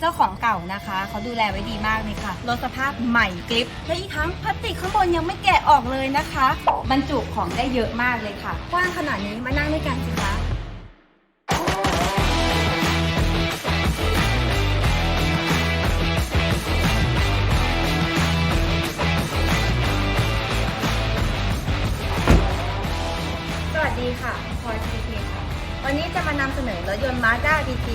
เจ้าของเก่านะคะ เขาดูแลไว้ดีมากเลยค่ะรถสภาพใหม่กริปและอีกทั้งพลาสติกข้างบนยังไม่แกะออกเลยนะคะ บรรจุของได้เยอะมากเลยค่ะกว้างขนาดนี้มานั่งด้วยกันสิคะสวัสดีค่ะพลอยทีทีค่ะ วันนี้จะมานำเสนอรถยนต์ Mazda BT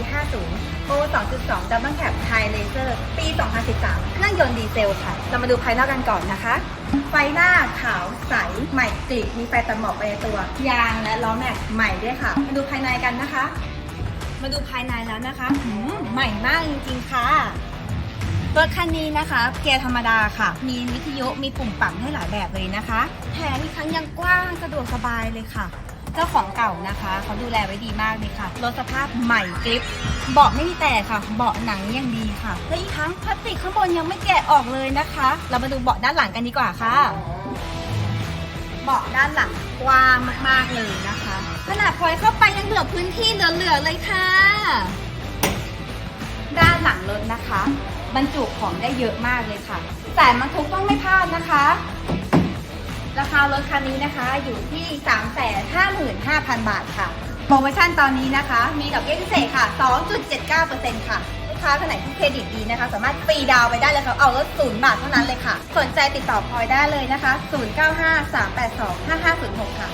50 Pro 2.2 Double Cab High Laser ปี 2013 เครื่องยนต์ดีเซลค่ะ เรามาดูภายนอกกันก่อนนะคะ ไฟหน้าขาวใส ใหม่กริบมีไฟตัดหมอกไปในตัว ยางและล้อแม็กใหม่ด้วยค่ะ มาดูภายในกันนะคะ มาดูภายในแล้วนะคะหใหม่มากจริงๆค่ะรถคันนี้นะคะ เกียร์ธรรมดาค่ะ มีวิทยุมีปุ่มปรับให้หลายแบบเลยนะคะแถมอีกครั้งยังกว้างสะดวกสบายเลยค่ะ เจ้าของเก่านะคะ เขาดูแลไว้ดีมากเลยค่ะรถสภาพใหม่กริปเบาะไม่มีแตกค่ะ เบาะหนังยังดีค่ะและอีกทั้งพลาสติกข้างบนยังไม่แกะออกเลยนะคะ เรามาดูเบาะด้านหลังกันดีกว่าค่ะเบาะด้านหลังกว้างมากๆเลยนะคะ ขนาดพลอยเข้าไปยังเหลือพื้นที่เหลือๆเลยค่ะ ด้านหลังรถนะคะ บรรจุของได้เยอะมากเลยค่ะ แต่บรรทุกต้องไม่พลาดนะคะ ราคารถคันนี้นะคะอยู่ที่ 355,000 บาทค่ะ โปรโมชั่นตอนนี้นะคะ มีดอกเบี้ยพิเศษค่ะ 2.79%ค่ะ ลูกค้าคนไหนที่เครดิตดีนะคะ สามารถฟรีดาวน์ไปได้เลยค่ะ เอารถศูนย์บาทเท่านั้นเลยค่ะ สนใจติดต่อพลอยได้เลยนะคะ 0953825506 ค่ะ